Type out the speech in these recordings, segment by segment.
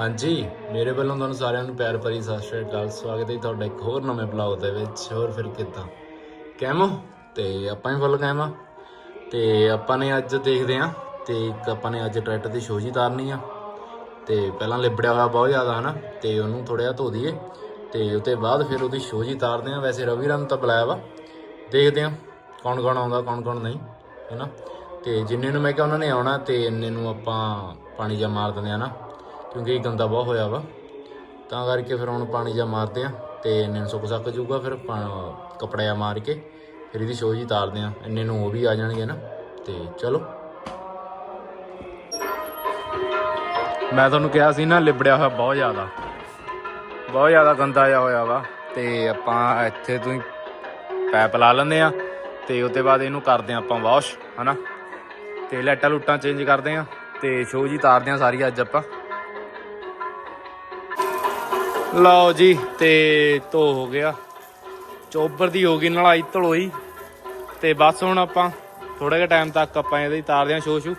ਹਾਂਜੀ, ਮੇਰੇ ਵੱਲੋਂ ਤੁਹਾਨੂੰ ਸਾਰਿਆਂ ਨੂੰ ਪਿਆਰ ਭਰੀ ਸਤਿ ਸ਼੍ਰੀ ਅਕਾਲ। ਸਵਾਗਤ ਹੈ ਜੀ ਤੁਹਾਡਾ ਇੱਕ ਹੋਰ ਨਵੇਂ ਬਲੌਗ ਦੇ ਵਿੱਚ। ਹੋਰ ਫਿਰ ਕਿੱਦਾਂ? ਕੈਮੋ ਤੇ ਆਪਾਂ ਹੀ ਫੁੱਲ ਕੈਮਾ ਤੇ ਆਪਾਂ ਨੇ ਅੱਜ ਦੇਖਦੇ ਆਂ ਤੇ ਇੱਕ ਆਪਾਂ ਨੇ ਅੱਜ ਟਰੈਕਟਰ ਦੀ ਸ਼ੋਜੀ ਤਾਰਨੀ ਆ। ਤੇ ਪਹਿਲਾਂ ਲਿਬੜਿਆ ਹੋਇਆ ਬਹੁਤ ਜ਼ਿਆਦਾ, ਹਨਾ? ਤੇ ਉਹਨੂੰ ਥੋੜਾ ਜਿਹਾ ਧੋ ਦਈਏ। ਤੇ ਉਤੇ ਬਾਅਦ ਫਿਰ ਉਹਦੀ ਸ਼ੋਜੀ ਤਾਰਦੇ ਆ ਵੈਸੇ ਰਵੀ ਰਾਮ ਤਾਂ ਬੁਲਾਇਆ ਵਾ। ਦੇਖਦੇ ਆਂ ਕੌਣ ਕੌਣ ਆਉਂਦਾ ਕੌਣ ਕੌਣ ਨਹੀਂ, ਹੈਨਾ? ਤੇ ਜਿੰਨੇ ਨੂੰ ਮੈਂ ਕਿਹਾ ਉਹਨਾਂ ਨੇ ਆਉਣਾ, ਤੇ ਇੰਨੇ ਨੂੰ ਆਪਾਂ ਪਾਣੀ ਜਾਂ ਮਾਰ ਦਿੰਦੇ ਆ ਨਾ ਕਿਉਂਕਿ ਇਹ ਗੰਦਾ ਬਹੁਤ ਹੋਇਆ ਵਾ। ਤਾਂ ਕਰਕੇ ਫਿਰ ਹੁਣ ਪਾਣੀ ਜਾਂ ਮਾਰਦੇ ਆ ਤੇ ਇੰਨੇ ਨੂੰ ਸੁੱਕ ਸੱਕ ਜਾਊਗਾ ਫਿਰ ਪਾ- ਕੱਪੜਾ ਜਿਹਾ ਮਾਰ ਕੇ ਫਿਰ ਇਹਦੀ ਸ਼ੋਅ ਜੀ ਤਾਰਦੇ ਆ ਇੰਨੇ ਨੂੰ ਉਹ ਵੀ ਆ ਜਾਣਗੇ ਨਾ। ਤੇ ਚਲੋ। ਮੈਂ ਤੁਹਾਨੂੰ ਕਿਹਾ ਸੀ ਨਾ ਲਿਬੜਿਆ ਹੋਇਆ ਬਹੁਤ ਜ਼ਿਆਦਾ। ਬਹੁਤ ਜ਼ਿਆਦਾ ਗੰਦਾ ਜਿਹਾ ਹੋਇਆ ਵਾ। ਤੇ ਆਪਾਂ ਇੱਥੇ ਤੋਂ ਹੀ ਪੈਪ ਲਾ ਲੈਂਦੇ ਆ ਤੇ ਉਸ ਤੋਂ ਬਾਅਦ ਇਹਨੂੰ ਕਰਦੇ ਆ ਆਪਾਂ ਵਾਸ਼, ਹਨਾ। ਤੇ ਲਾਈਟਾਂ ਲੂਟਾਂ ਚੇਂਜ ਕਰਦੇ ਆ ਤੇ ਸ਼ੋਅ ਜੀ ਤਾਰਦੇ ਆ ਸਾਰੀ ਅੱਜ ਆਪਾਂ। ਲਓ ਜੀ, ਤੇ ਧੋ ਹੋ ਗਿਆ। ਚੋਬਰ ਦੀ ਹੋ ਗਈ ਨਲਾਈ ਧਲੋਈ। ਤੇ ਬਸ ਹੁਣ ਆਪਾਂ ਥੋੜੇ ਜਿਹਾ ਟਾਈਮ ਤੱਕ ਆਪਾਂ ਇਹਦੇ ਹੀ ਤਾਰਦੇ ਆ ਸ਼ੋ ਸ਼ੂ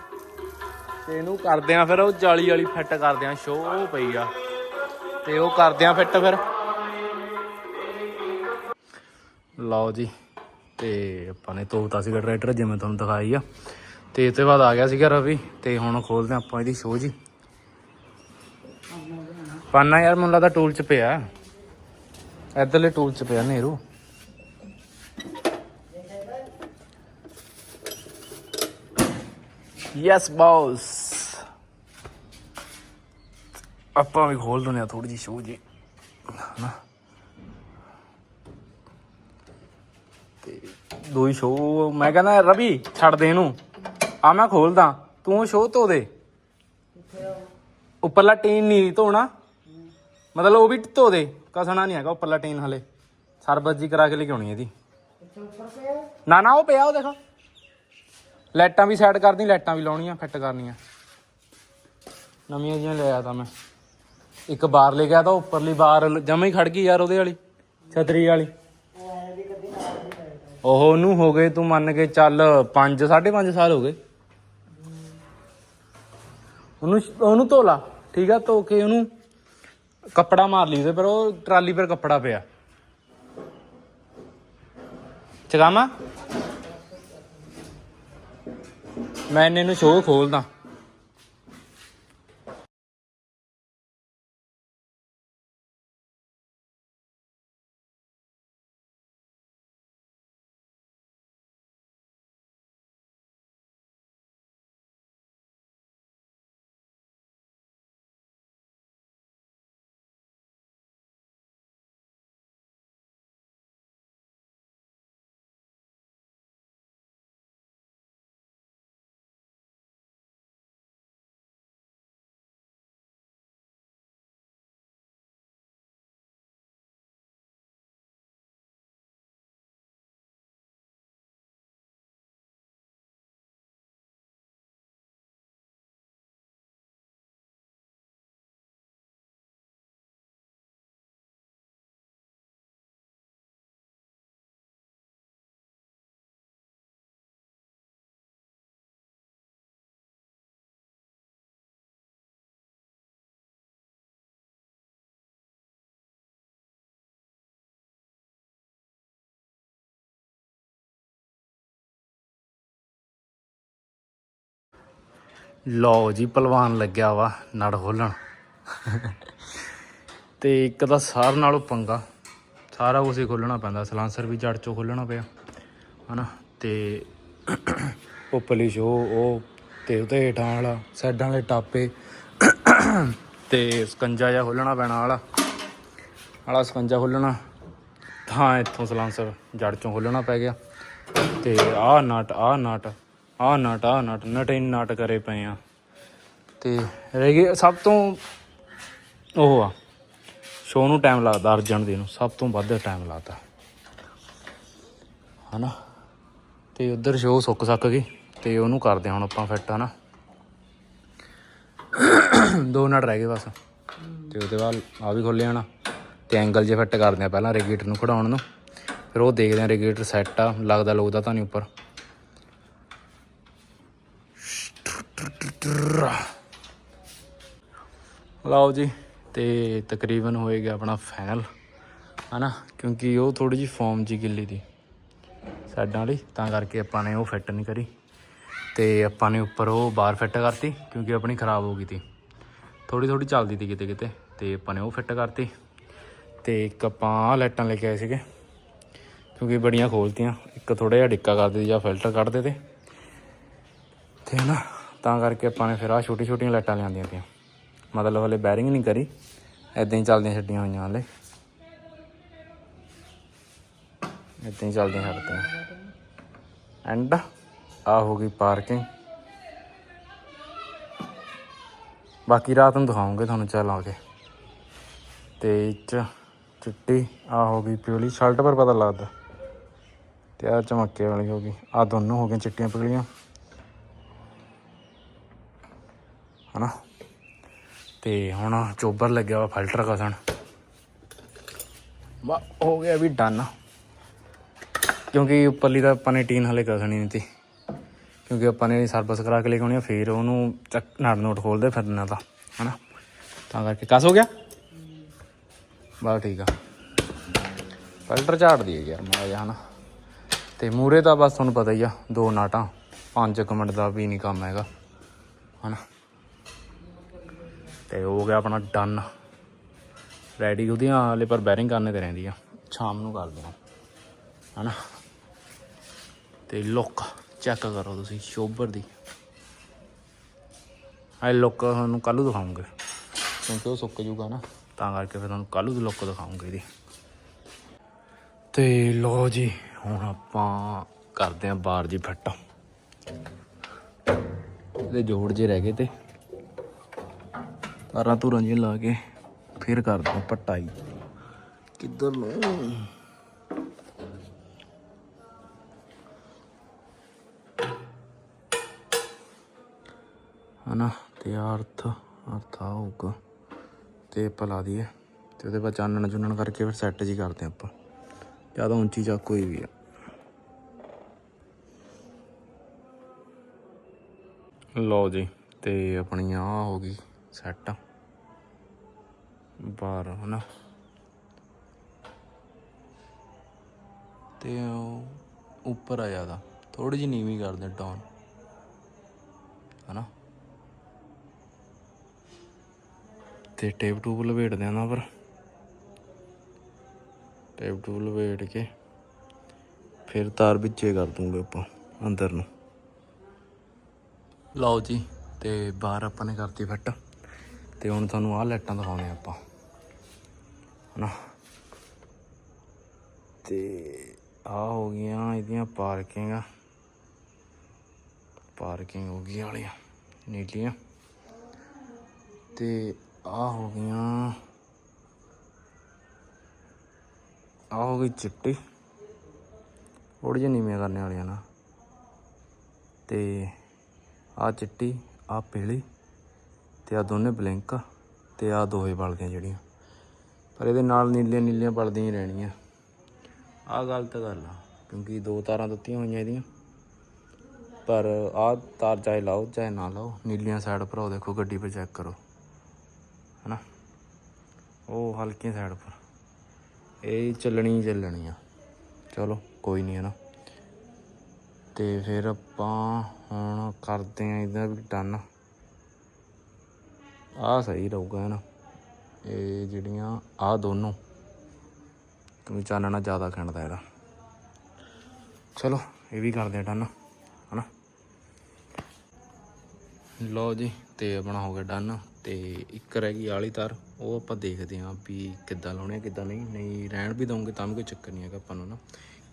ਤੇ ਇਹਨੂੰ ਕਰਦੇ ਆ ਫਿਰ ਉਹ ਜਾਲੀ ਵਾਲੀ ਫਿੱਟ ਕਰਦੇ ਆ ਸ਼ੋ ਉਹ ਪਈ ਆ। ਤੇ ਉਹ ਕਰਦੇ ਆ ਫਿੱਟ ਫਿਰ। ਲਓ ਜੀ, ਤੇ ਆਪਾਂ ਨੇ ਧੋਤਾ ਸੀਗਾ ਟਰੈਕਟਰ ਜਿਵੇਂ ਤੁਹਾਨੂੰ ਦਿਖਾਈ ਆ। ਤੇ ਇਹ ਤੋਂ ਬਾਅਦ ਆ ਗਿਆ ਸੀਗਾ ਰਵੀ। ਤੇ ਹੁਣ ਖੋਲਦੇ ਆ ਆਪਾਂ ਇਹਦੀ ਸ਼ੋ ਜੀ। ਪਾਨਾ ਯਾਰ ਮੈਨੂੰ ਲੱਗਦਾ ਟੂਲ ਚ ਪਿਆ। ਇਧਰਲੇ ਟੂਲ ਚ ਪਿਆ ਨੇਰੂ। ਯੈਸ ਬੌਸ ਆਪਾਂ ਵੀ ਖੋਲ ਦਿੰਦੇ ਆ ਥੋੜੀ ਜੀ ਸ਼ੂ ਜੀ। ਹਨਾ? ਤੇ ਦੋਈ ਸ਼ੋ ਮੈਂ ਕਹਿੰਦਾ ਰਵੀ ਛੱਡ ਦੇ ਇਹਨੂੰ। ਆ ਮੈਂ ਖੋਲਦਾ ਤੂੰ ਸ਼ੋ ਧੋ ਦੇ। ਉੱਪਰਲਾ ਟੀਨ ਨਹੀਂ ਧੋਣਾ। ਮਤਲਬ ਉਹ ਵੀ ਧੋ ਦੇ, ਕਸਣਾ ਨਹੀਂ ਹੈਗਾ ਉੱਪਰਲਾ ਟੀਨ ਹਲੇ। ਸਰਬਤ ਜੀ ਕਰਾ ਕੇ ਲੈ ਕੇ ਆਉਣੀ ਇਹਦੀ। ਨਾ ਨਾ, ਉਹ ਪਿਆ ਉਹ ਦੇਖੋ। ਲਾਈਟਾਂ ਵੀ ਸੈੱਟ ਕਰਦੀ, ਲਾਈਟਾਂ ਵੀ ਲਾਉਣੀਆਂ, ਫਿੱਟ ਕਰਨੀਆਂ। ਨਵੀਆਂ ਜੀਆਂ ਲਿਆ ਤਾਂ ਮੈਂ। ਇੱਕ ਬਾਰ ਲੈ ਗਿਆ ਤਾਂ ਉੱਪਰਲੀ ਬਾਰ ਜਮਾ ਹੀ ਖੜ ਗਈ ਯਾਰ ਉਹਦੇ ਵਾਲੀ, ਛਤਰੀ ਵਾਲੀ। ਉਹ ਉਹਨੂੰ ਹੋ ਗਏ ਤੂੰ ਮੰਨ ਕੇ ਚੱਲ 5 5.5 ਸਾਲ ਹੋ ਗਏ। ਉਹਨੂੰ ਉਹਨੂੰ ਧੋ ਲਾ, ਠੀਕ ਆ, ਧੋ ਕੇ ਉਹਨੂੰ ਕੱਪੜਾ ਮਾਰ ਲਈ ਉਹਦੇ, ਪਰ ਉਹ ਟਰਾਲੀ ਪਰ ਕੱਪੜਾ ਪਿਆ। ਚਗਾਮਾ ਮੈਂ ਇਹਨੇ ਨੂੰ ਸ਼ੋਅ ਖੋਲਦਾ। ਲਓ ਜੀ, ਪਹਿਲਵਾਨ ਲੱਗਿਆ ਵਾ ਨੜ ਖੋਲਣ। ਤੇ ਇੱਕ ਤਾਂ ਸਾਰ ਨਾਲੋਂ ਪੰਗਾ। ਸਾਰਾ ਕੁਝ ਹੀ ਖੋਲਣਾ ਪੈਂਦਾ, ਸਲਾਂਸਰ ਵੀ ਜੜ ਚੋਂ ਖੋਲਣਾ ਪਿਆ, ਹਨਾ? ਤੇ ਉੱਪਰਲੀ ਸ਼ੋ ਉਹ ਤੇ ਉਹਦੇ ਹੇਠਾਂ ਵਾਲਾ, ਸਾਈਡਾਂ ਵਾਲੇ ਟਾਪੇ ਤੇ ਸਕੰਜਾ ਜਿਹਾ ਖੋਲਣਾ ਪੈਣਾ ਵਾਲਾ। ਵਾਲਾ ਸਕੰਜਾ ਖੋਲਣਾ, ਤਾਂ ਇੱਥੋਂ ਸਲਾਂਸਰ ਜੜ ਚੋਂ ਖੋਲਣਾ ਪੈ ਗਿਆ। ਤੇ ਆਹ ਨਟ ਆਹ ਨਟ ਆਹ ਨਟ ਆਹ ਨਟ ਨਟ ਇਨ ਨਟ ਕਰੇ ਪਏ ਆ। ਤੇ ਰਹਿ ਗਏ ਸਭ ਤੋਂ ਉਹ ਆ ਸ਼ੋਅ ਨੂੰ ਟਾਈਮ ਲੱਗਦਾ ਅਰਜਨ ਦੇ ਨੂੰ, ਸਭ ਤੋਂ ਵੱਧ ਟਾਈਮ ਲੱਗਦਾ। ਹਨਾ? ਤੇ ਉਧਰ ਸ਼ੋਅ ਸੁੱਕ ਸੱਕ ਗਈ, ਤੇ ਉਹਨੂੰ ਕਰਦੇ ਹਾਂ ਹੁਣ ਆਪਾਂ ਫਿੱਟ ਹਨਾ? ਦੋ ਨਟ ਰਹਿ ਗਏ ਬਸ। ਤੇ ਉਹਦੇ ਬਾਅਦ ਆ ਵੀ ਖੋਲੇ ਜਾਣਾ ਤੇ ਐਂਗਲ ਜੇ ਫਿੱਟ ਕਰਦੇ ਆ ਪਹਿਲਾਂ ਰੈਗੂਲੇਟਰ ਨੂੰ ਖੜਾਉਣ ਨੂੰ। ਫਿਰ ਉਹ ਦੇਖਦੇ ਆ ਰੈਗੂਲੇਟਰ ਸੈੱਟ ਆ ਲੱਗਦਾ ਲੋਕਦਾ ਤਾਂ ਨਹੀਂ ਉੱਪਰ। ਲਓ ਜੀ, ਤੇ ਤਕਰੀਬਨ ਹੋਏਗਾ ਆਪਣਾ ਫਾਈਨਲ ਹਨਾ? ਕਿਉਂਕਿ ਉਹ ਥੋੜੀ ਜੀ ਫਾਰਮ ਜੀ ਗਿੱਲੀ ਦੀ। ਸਾਈਡਾਂ ਵਾਲੀ ਤਾਂ ਕਰਕੇ ਆਪਾਂ ਨੇ ਉਹ ਫਿੱਟ ਨਹੀਂ ਕਰੀ। ਤੇ ਆਪਾਂ ਨੇ ਉੱਪਰ ਉਹ ਬਾਹਰ ਫਿੱਟ ਕਰਤੀ, ਕਿਉਂਕਿ ਆਪਣੀ ਖਰਾਬ ਹੋ ਗਈ ਤੀ। ਥੋੜੀ ਥੋੜੀ ਚੱਲਦੀ ਤੀ ਕਿਤੇ ਕਿਤੇ, ਤੇ ਆਪਾਂ ਨੇ ਉਹ ਫਿੱਟ ਕਰਤੀ। ਤੇ ਇੱਕ ਆਪਾਂ ਲਾਈਟਾਂ ਲੈ ਕੇ ਆਏ ਸੀਗੇ, ਕਿਉਂਕਿ ਬੜੀਆਂ ਖੋਲਤੀਆਂ। ਇੱਕ ਥੋੜਾ ਜਿਹਾ ਡਿੱਕਾ ਕਰਦੇ ਦਿੱਤੀ ਜਾਂ ਫਿਲਟਰ ਕੱਢਦੇ ਤੇ ਤੇ ਨਾ ਤਾਂ ਕਰਕੇ ਆਪਾਂ ਨੇ ਫਿਰ ਆਹ ਛੋਟੀ ਛੋਟੀਆਂ ਲਾਈਟਾਂ ਲਿਆਂਦੀਆਂ ਤੀਆਂ ਮਤਲਬ ਹਲੇ ਬੈਰਿੰਗ ਨਹੀਂ ਕਰੀ। ਐਦਾਂ ਹੀ ਚੱਲਦੀਆਂ ਛੱਡੀਆਂ ਹੋਈਆਂ ਹਲੇ। ਐਦਾਂ ਹੀ ਚੱਲਦੀਆਂ ਛੱਡਤੀਆਂ। ਐਂਡ ਆ ਹੋ ਗਈ ਪਾਰਕਿੰਗ ਬਾਕੀ ਰਾਤ ਨੂੰ ਦਿਖਾਉਂਗੇ ਤੁਹਾਨੂੰ ਚੱਲ ਆ ਕੇ। ਤੇ ਇਹ 'ਚ ਚਿੱਟੀ ਆ ਹੋ ਗਈ ਪਿਓਲੀ ਸ਼ਰਟ ਪਰ ਪਤਾ ਲੱਗਦਾ। ਤੇ ਆ ਚਮੱਕੇ ਵਾਲੀ ਹੋ ਗਈ। ਆ ਦੋਨੋਂ ਹੋ ਗਈਆਂ ਚਿੱਟੀਆਂ ਪਿਓਲੀਆਂ ਹਨਾ? ਤੇ ਹੁਣ ਚੋਬਰ ਲੱਗਿਆ ਵਾ ਫਿਲਟਰ ਕਸਣ। ਵਾ, ਹੋ ਗਿਆ ਵੀ ਡਨ। ਕਿਉਂਕਿ ਉੱਪਰਲੀ ਤਾਂ ਆਪਾਂ ਨੇ ਟੀਨ ਹਲੇ ਕਸਣੀ ਨਹੀਂ ਤੀ। ਕਿਉਂਕਿ ਆਪਾਂ ਨੇ ਸਰਵਿਸ ਕਰਾ ਕੇ ਲੈ ਕੇ ਆਉਣੀ ਆ, ਫਿਰ ਉਹਨੂੰ ਚੱਕ ਨਟ ਨੋਟ ਖੋਲਦੇ ਫਿਰਨਾ ਤਾਂ, ਹਨਾ? ਤਾਂ ਕਰਕੇ ਕਸ ਹੋ ਗਿਆ? ਬਸ ਠੀਕ ਆ। ਫਿਲਟਰ ਝਾੜ ਦਈਏ ਯਾਰ ਮਾੜਾ ਜਿਹਾ, ਹਨਾ? ਤੇ ਮੂਰੇ ਤਾਂ ਬਸ ਤੁਹਾਨੂੰ ਪਤਾ ਹੀ ਆ, ਦੋ ਨਾਟਾਂ 5 ਮਿੰਟ ਦਾ ਵੀ ਨਹੀਂ ਕੰਮ ਹੈਗਾ, ਹਨਾ? ਤੇ ਹੋ ਗਿਆ ਆਪਣਾ ਡਨ ਰੈਡੀ ਉਹਦੀਆਂ ਹਾਲੇ ਪਰ ਬੈਰਿੰਗ ਕਰਨੇ ਤੇ ਰਹਿੰਦੀ ਆ। ਸ਼ਾਮ ਨੂੰ ਕਰਦੇ ਆ ਹਨਾ? ਤੇ ਲੁੱਕ ਚੈੱਕ ਕਰੋ ਤੁਸੀਂ ਸ਼ੋਬਰ ਦੀ। ਆਹ ਲੁੱਕ ਤੁਹਾਨੂੰ ਕੱਲ੍ਹ ਨੂੰ ਦਿਖਾਉਂਗੇ। ਕਿਉਂਕਿ ਉਹ ਸੁੱਕ ਜੂਗਾ ਨਾ। ਤਾਂ ਕਰਕੇ ਫਿਰ ਤੁਹਾਨੂੰ ਕੱਲ੍ਹ ਨੂੰ ਦੀ ਲੁੱਕ ਦਿਖਾਉਂਗੇ ਇਹਦੀ। ਤੇ ਲੋ ਜੀ, ਹੁਣ ਆਪਾਂ ਕਰਦੇ ਆਂ ਬਾਰ ਜੀ ਫਿੱਟ। ਇਹਦੇ ਜੋੜ ਜੇ ਰਹਿ ਗਏ ਤੇ। ਤਾਰਾਂ ਧੁਰਾਂ ਜਿਹੀਆਂ ਲਾ ਕੇ ਫਿਰ ਕਰਦੇ ਆਂ ਪਟਾਈ। ਕਿੱਧਰ ਨੂੰ? ਹਨਾ ਤੇ ਅਰਥ ਅਰਥ ਆਹ ਹੋਊਗਾ। ਤੇ ਆਪਾਂ ਲਾ ਦਈਏ। ਤੇ ਉਹਦੇ ਬਾਅਦ ਚਾਨਣ ਚੁੰਨਣ ਕਰਕੇ ਫਿਰ ਸੈੱਟ ਜੀ ਕਰਦੇ ਆਪਾਂ। ਜ਼ਿਆਦਾ ਉੱਚੀ ਚੱਕ ਕੋਈ ਵੀ ਆ। ਲਓ ਜੀ ਤੇ ਆਪਣੀ ਆ ਹੋ ਗਈ। ਸੈੱਟ ਬਾਹਰ ਹਨਾ। ਤੇ ਉਹ ਉੱਪਰ ਆ ਜ਼ਿਆਦਾ। ਥੋੜੀ ਜਿਹੀ ਨੀਵੀਂ ਕਰਦੇ ਡਾਊਨ ਹਨਾ। ਤੇ ਟੇਪ ਟੂਬ ਲਵੇੜਦੇ ਆ ਨਾ ਪਰ। ਟੇਪ ਟੂਬ ਲਵੇੜ ਕੇ ਫਿਰ ਤਾਰ ਵਿੱਚੇ ਕਰ ਦੂੰਗੇ ਆਪਾਂ, ਅੰਦਰ ਨੂੰ। ਲਓ ਜੀ, ਤੇ ਬਾਹਰ ਆਪਾਂ ਨੇ ਕਰਤੀ ਫਿੱਟ। ਤੇ ਹੁਣ ਤੁਹਾਨੂੰ ਆਹ ਲਾਈਟਾਂ ਦਿਖਾਉਣੇ ਆ ਆਪਾਂ। ਹਨਾ? ਤੇ ਆ ਹੋ ਗਈਆਂ ਇਹਦੀਆਂ ਪਾਰਕਿੰਗਾਂ। ਪਾਰਕਿੰਗ ਹੋ ਗਈ ਵਾਲੀਆਂ, ਨੀਲੀਆਂ। ਤੇ ਆ ਹੋ ਗਈਆਂ ਆ ਹੋ ਗਈ ਚਿੱਟੀ। ਥੋੜੀ ਜਿਹੀ ਨੀਵੀਆਂ ਕਰਨੇ ਵਾਲੀਆਂ ਨਾ। ਤੇ ਆ ਚਿੱਟੀ ਆ ਪੀਲੀ। ਤੇ ਆ ਦੋਨੇ ਬਲਿੰਕ ਤੇ ਆ ਦੋਹੇ ਬਲਦੀਆਂ ਜਿਹੜੀਆਂ। ਪਰ ਇਹਦੇ ਨਾਲ ਨੀਲੀਆਂ ਨੀਲੀਆਂ ਬਲਦੀਆਂ ਹੀ ਰਹਿਣੀਆਂ। ਆ ਗਲਤ ਗੱਲ ਆ, ਕਿਉਂਕਿ ਦੋ ਤਾਰਾਂ ਦਿੱਤੀਆਂ ਹੋਈਆਂ ਇਹਦੀਆਂ। ਪਰ ਆਹ ਤਾਰ ਚਾਹੇ ਲਾਓ, ਚਾਹੇ ਨਾ ਲਾਓ, ਨੀਲੀਆਂ ਸਾਈਡ ਭਰਾਓ ਦੇਖੋ ਗੱਡੀ 'ਤੇ ਚੈੱਕ ਕਰੋ। ਹਨਾ? ਉਹ ਹਲਕੀਆਂ ਸਾਈਡ ਪਰ। ਇਹ ਚੱਲਣੀ ਹੀ ਚੱਲਣੀ ਆ। ਚਲੋ, ਕੋਈ ਨਹੀਂ ਹਨਾ। ਤੇ ਫਿਰ ਆਪਾਂ ਹੁਣ ਕਰਦੇ ਆ ਇਹਦਾ ਵੀ ਡਨ ਆ ਸਹੀ ਰਹੂਗਾ ਨਾ। ਇਹ ਜਿਹੜੀਆਂ, ਆ ਦੋਨੋਂ। ਕਿਉਂਕਿ ਚਾਨਣਾ ਜ਼ਿਆਦਾ ਖਿੰਡਦਾ ਇਹਦਾ। ਚਲੋ, ਇਹ ਵੀ ਕਰਦੇ ਆ ਡਨ, ਹਨਾ। ਲਓ ਜੀ, ਤੇ ਆਪਣਾ ਹੋ ਗਿਆ ਡਨ, ਤੇ ਇੱਕ ਰਹਿ ਗਈ ਆਲੀ ਤਾਰ। ਉਹ ਆਪਾਂ ਦੇਖਦੇ ਆਂ ਵੀ ਕਿੱਦਾਂ ਲਾਉਣੇ ਆ, ਕਿੱਦਾਂ ਨਹੀਂ। ਨਹੀਂ, ਰਹਿਣ ਵੀ ਦਵਾਂਗੇ ਤਾਂ ਵੀ ਕੋਈ ਚੱਕਰ ਨਹੀਂ ਹੈਗਾ ਆਪਾਂ ਨੂੰ ਨਾ।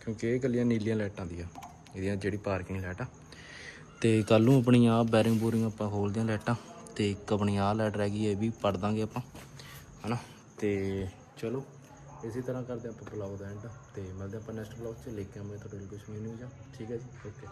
ਕਿਉਂਕਿ ਇਹ ਕੱਲੀਆਂ ਨੀਲੀਆਂ ਲਾਈਟਾਂ ਦੀਆਂ ਇਹਦੀਆਂ ਜਿਹੜੀ ਪਾਰਕਿੰਗ ਲਾਈਟ ਆ। ਤੇ ਕੱਲ ਨੂੰ ਆਪਣੀ ਆ ਬੈਰਿੰਗ ਬੋਰਿੰਗ ਆਪਾਂ ਖੋਲਦੇ ਆਂ ਲਾਈਟਾਂ। ਤੇ ਇੱਕ ਆਪਣੀ ਆਹ ਲਾਈਟ ਰਹਿ ਗਈ ਇਹ ਵੀ ਪੜ ਦਾਂਗੇ ਆਪਾਂ, ਹਨਾ? ਤੇ ਚਲੋ, ਇਸੇ ਤਰ੍ਹਾਂ ਕਰਦੇ ਆਪਾਂ ਬਲੌਗ ਦਾ ਐਂਡ ਤੇ ਮਿਲਦੇ ਆਪਾਂ ਨੈਕਸਟ ਬਲੌਗ 'ਚ, ਲੈ ਕੇ ਆਵਾਂਗੇ ਤੁਹਾਡੇ ਲਈ ਕੁਝ ਨਿਊ ਜਾਂ ਠੀਕ ਹੈ ਜੀ? ਓਕੇ